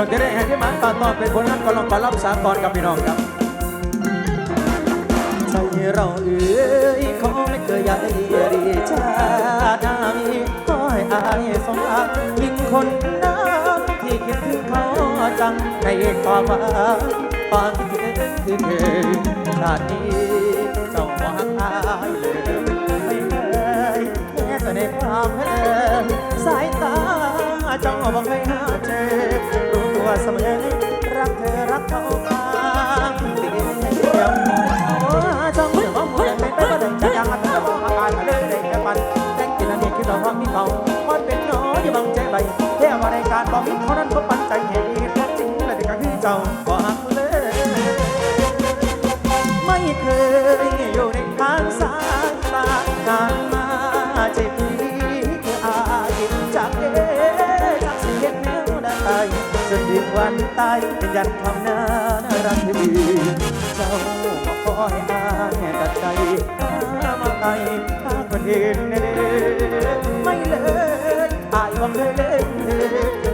่วนที่ได้แห่งที่มันต่อต่อเป็นผลงานกอลองกอลับสากรกับพี่น้องครับใจเราเอ๋ยขอไม่เคยใหญ่รีชาดามีขอให้อายสมรักยิ่งคนนั้นที่คิดถึงเขาจังในความหวังความคิดถึงคือเธอชาตินี้เจ้าหวังอายเลยไม่เคยแค่แต่ในความเพลินสายตาเจ้าบอกให้หาเจอ เสมอรักเธอรักเขาข้างเดียวจ้องเดี๋ยวว่ามูแดงเป็นไปก็ได้จะยังมันจะบอกอาการเลยได้แค่ปันแจ้งกินอันนี้คิดว่าว่ามีเขามันเป็นน้ออย่าบังใจใบแค่ว่ารายการบอกมีเขานั้นก็ปันใจเหตุจริงเลยก็คือเจ้าก็หักเลยไม่เคย วันตายเป็นยันคำนั้นรักที่มีเจ้ามาคอยอายตัดใจมาไอหาคนเห็นไม่เลยอายว่าเคยเล่น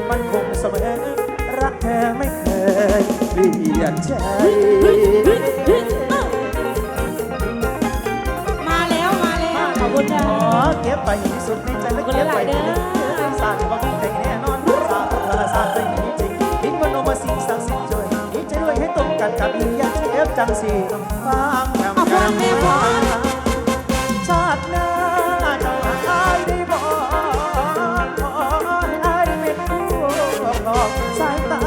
มันคงเสมอรักเธอไม่เคยเปลี่ยนใจมาแล้วมาแล้วขอบคุณจ้าขอเก็บไปสุดในใจและเก็บไปในสารว่ามี กันกับอีอยากเก็บจังสีฟังแม่กันชาติหน้าเจ้าอายได้บอกขอให้อายเป็นผู้ปกสายตา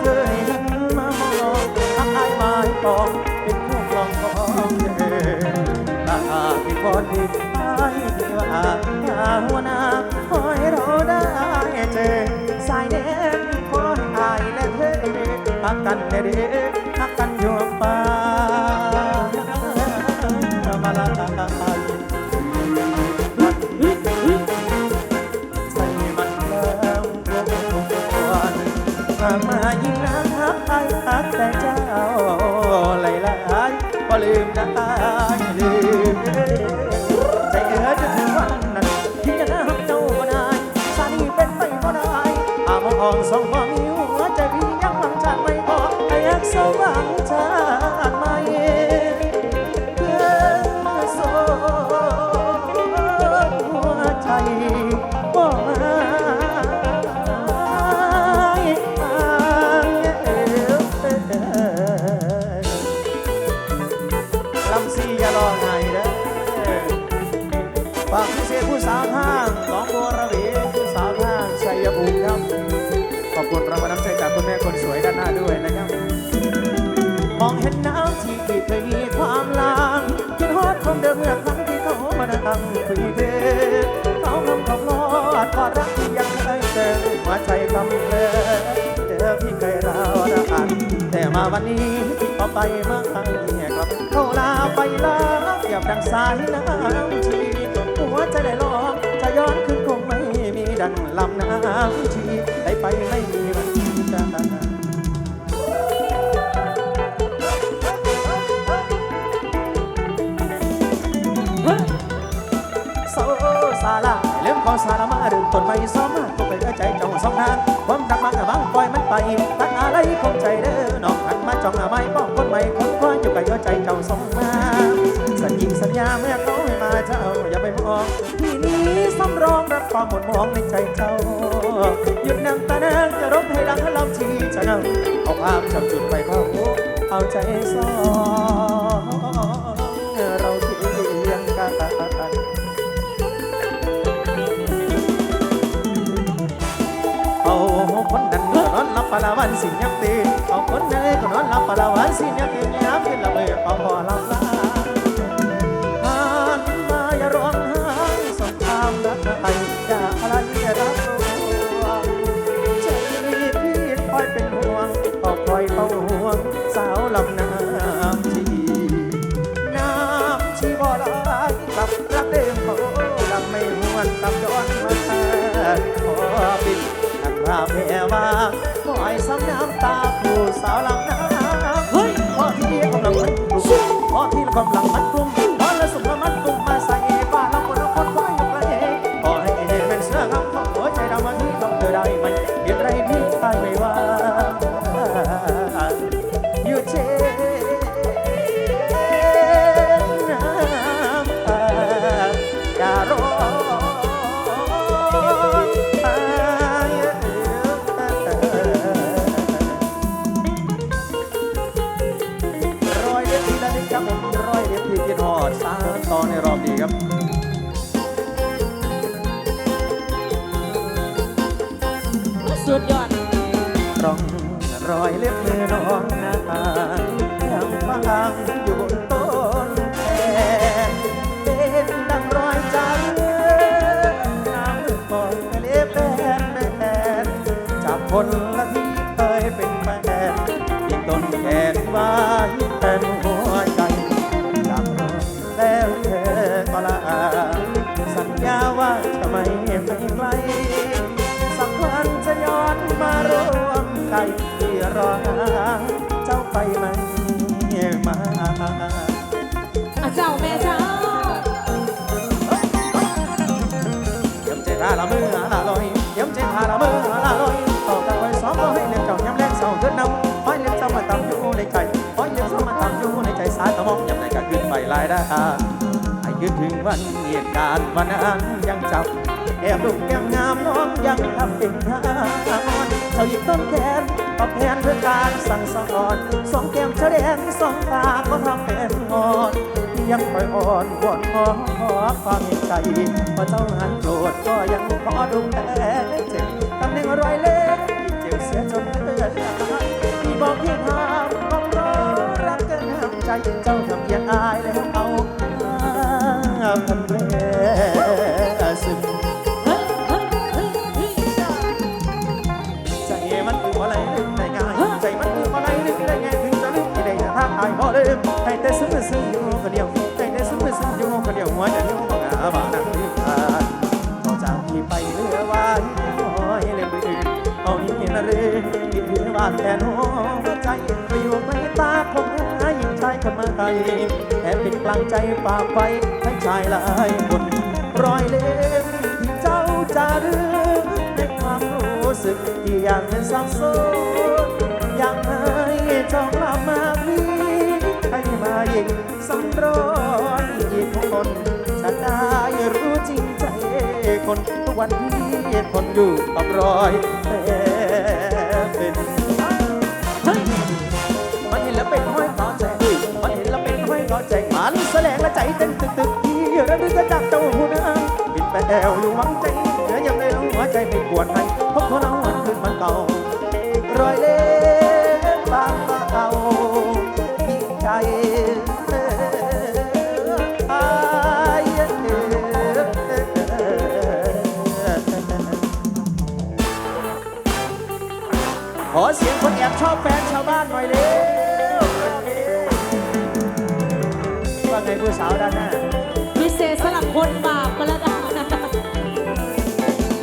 เธอให้หันมามองทำอายมาให้ปองเป็นผู้ครองของเธอตาหากพี่พอดีไปที่ว่าหาหัวหน้าคอยเราได้เจอสายเด่นคอยอายและเธอพักกั นักกันอยู่ป่ามาลาใส่มันแล้วทุกวันมามายิ่งนักทักไอ้ทักแต่เจ้าไหลไหลก็ลืมได้ลืม ลำซีอย่ารอไงเด้อฝากพิเศษผู้สาวห้างหนองบัวระเวผู้สาวห้างชัยภูมิครับ ขอบคุณรางวัลน้ำใจจากคุณแม่คนสวยด้านหน้าด้วยนะครับ มองเห็นน้ำที่ที่เคยมีความลางคิดฮอดคนเดิมเมื่อครั้งที่เขามานั่งคุยเพื่อเขาคำเขาลอดกอดรักที่ยังเคยเจอหัวใจคำเพลอเจอพี่เคยราวรักกันแต่มาวันนี้ที่เขาไปมาครั้งนี้ครับ เขาลาไปลาเปรียบดังสายน้ำชีหัวใจได้ลองจะย้อนคืนคงไม่มีดังลำน้ำชีได้ไปไม่มีวันจะโซซาลาเลื่อมขอสารมาดึงต้นไม้ซ้อมมาก็ไปเอ้ใจจ้าสองทางความรักมันบังปล่อยมันไปตัดอะไรคงใจเด้อน้องหันมา จ้องหน้าไม้ป้องคนใหม่คนคว้าอยู่กับยอใจเจ้าสองมาสัญญิงสัญญาเมื่อเขาให้มาเจ้าอย่าไปมองที่นี้สำรองรับความหมดมองในใจเจ้าหยุดนั่งตาแดงจะรบให้ดังลำชีจะนั่งเอาภาพจับจุดไปเข้าเอาใจซ้อ ปลาวันสิยักตีเอาคนนั้นก็นอนหลับปลาวันสิยักตียามขึ้นละเมอเอาพอหลับละ กำลังมันกลุ่มพอ หอดสามตอนในรอบนี้ครับสุดยอดร่องรอยเล็บมือน้องหน้าตายังฟังายตะมองย้ำในการขึ้นไปลายได้ให้คิดถึงวันเหตุการณ์วันนั้นยังจับแอบลูกแก้มงามน้องยังทำเป็นทางเจ้าหยิบต้นแขนตอบแทนเพื่อการสั่งสอนสองแก้มเฉลงสองตาก็ทำเป็นงอนยังคอยอ่อนวอนขอขอความเห็นใจพอเจ้าหันโกรธก็ยังขอดูแลเจ็บตำแหน่งรอยเล็กเจ็บเสียจนเลือดพี่บอกพี่พา เจ้าทำอย่างอายแล้วเอาทำแผล แอบเป็นกลางใจฝากไว้ให้ชายหลายคนรอยเล็บที่เจ้าจะรึกในความรู้สึกที่ยังสับสนยังให้จองลามาพีให้มายิงสำรอนอีกคนจะได้รู้จริงใจคนทุกวันที่ทนอยู่กับรอยแผ ใจเต้นตึกตึกที่ระลึกจากเจ้าหูนางบินไปแอวอยู่หวังใจเหลือยังได้รู้หัวใจไม่ปวดให้พบคนเอาวันคืนมันเก่ารอยเล็บบางเก่ายิ่งใจอายขอเสียงคนแอบชอบแฟนชาวบ้านหน่อยเร็ว ผู้สาวด้านหน้าพิเศษสำหรับคนบาปก็แล้วกัน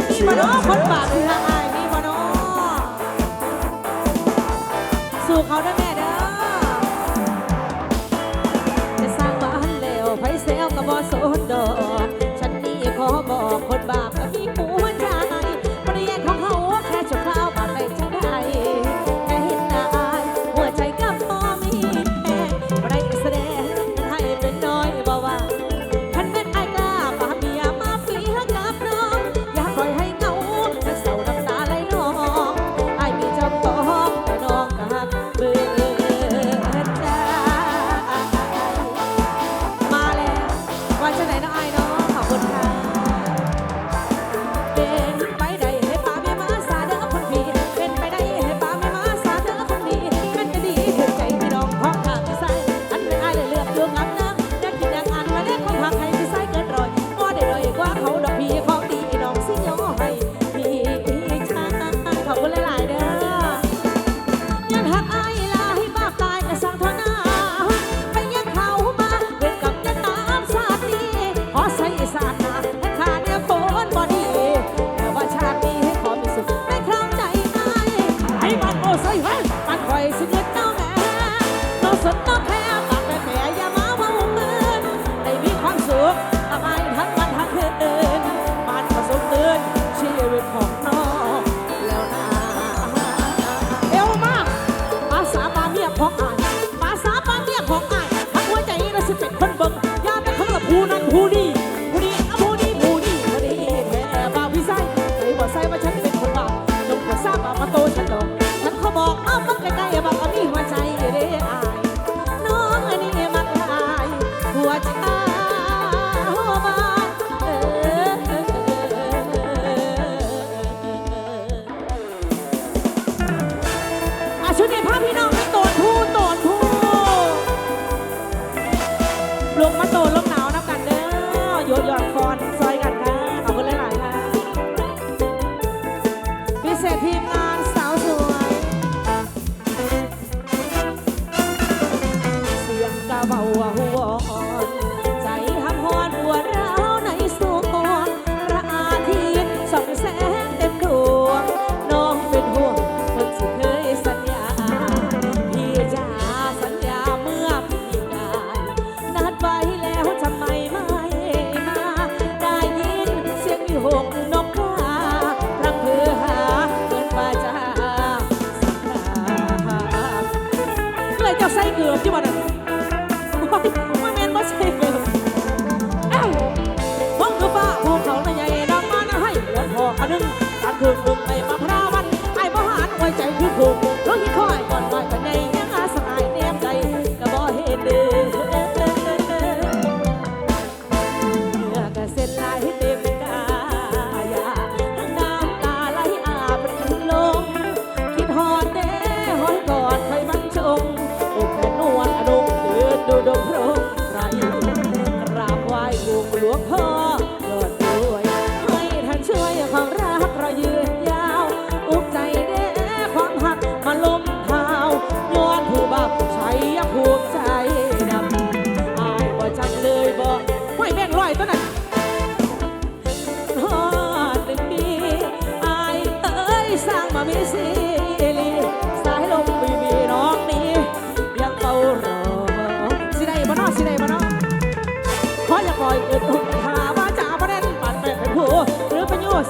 มีมาเนาะคนบาปคือทางอายมีมาเนาะสู่เขาได้แม่เด้อจะสร้างบ้านแล้วไผเซลกับบอสนดอกฉันนี่ขอบอกคนบาปก็มีหัว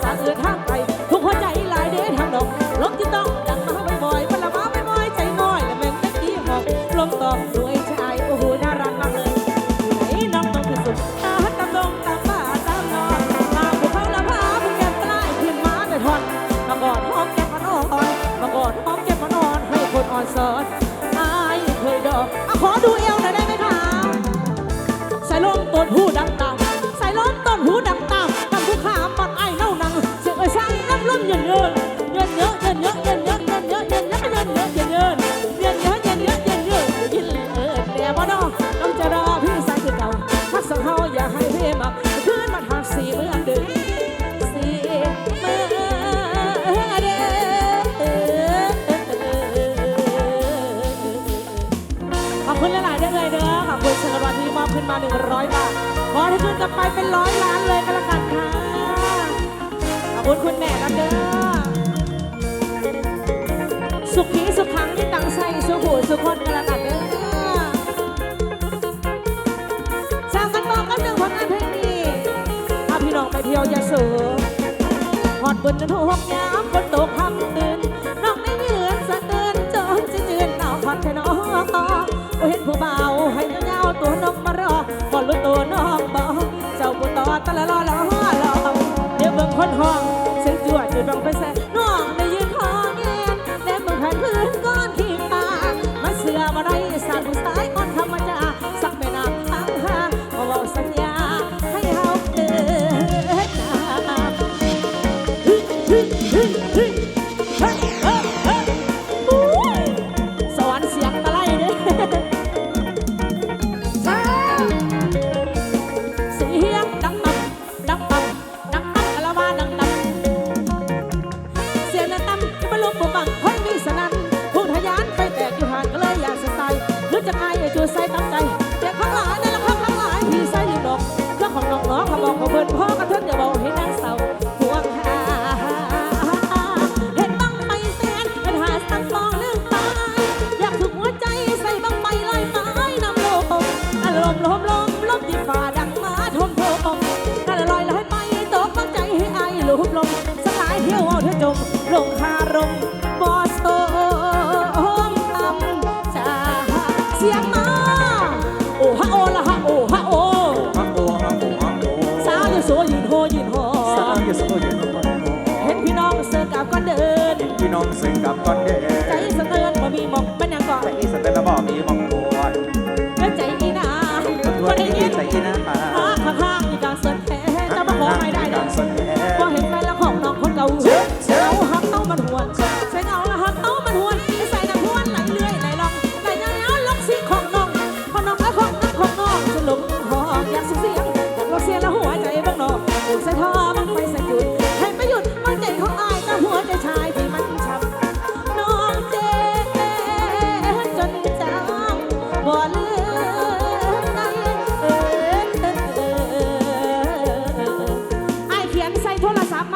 สาเอือาง คุณหลายๆได้เลยเด้อขอบคุณสารวัตรที่มอบขึ้นมา 100 บาทพอให้ขึ้นกลับไปเป็นร้อยล้านเลยกันละ บุณคุณแม่นะเด้อ สุขีสุขังที่ตังใส่สุขูสุคนกันละกันเด้อสางกันบอกกันหนึ่งผลงานเพลงนี้ถ้าพี่น้องไปเที่ยวอย่าเสูหอดบนจนหัวหยามบนโตคำตื่นน้องไม่เหลือนสะเตือนจนจะจือนหนาวหอดแค่น้องเห็นผู้เบาให้เงาตัวน้องมารอก่อนรู้ตัวน้องบอกเจ้าผู้ต่อตะละล้อล้อล้อเดี๋ยวเบิ่งคนห้อง não vai. É. จงลงคารมบอสโตมตำจ้าเสียงมา โอ้ฮะโอละฮะโอ้ฮะโอฮังโอฮังโอฮังโอสาวอยู่โซยืนโฮยืนโฮสาวอย่าโซ่ยืนลงมเห็นพี่น้องเสิร์ฟกับก้อนเดิน พี่น้องเสิร์ฟกับก้อนเดินใจสะเตือนบ่มีหมองเป็นหยังก่อนใจสะเตนระบ่มีมองบวชและใจอีนาย ใจอินะใจอีนะ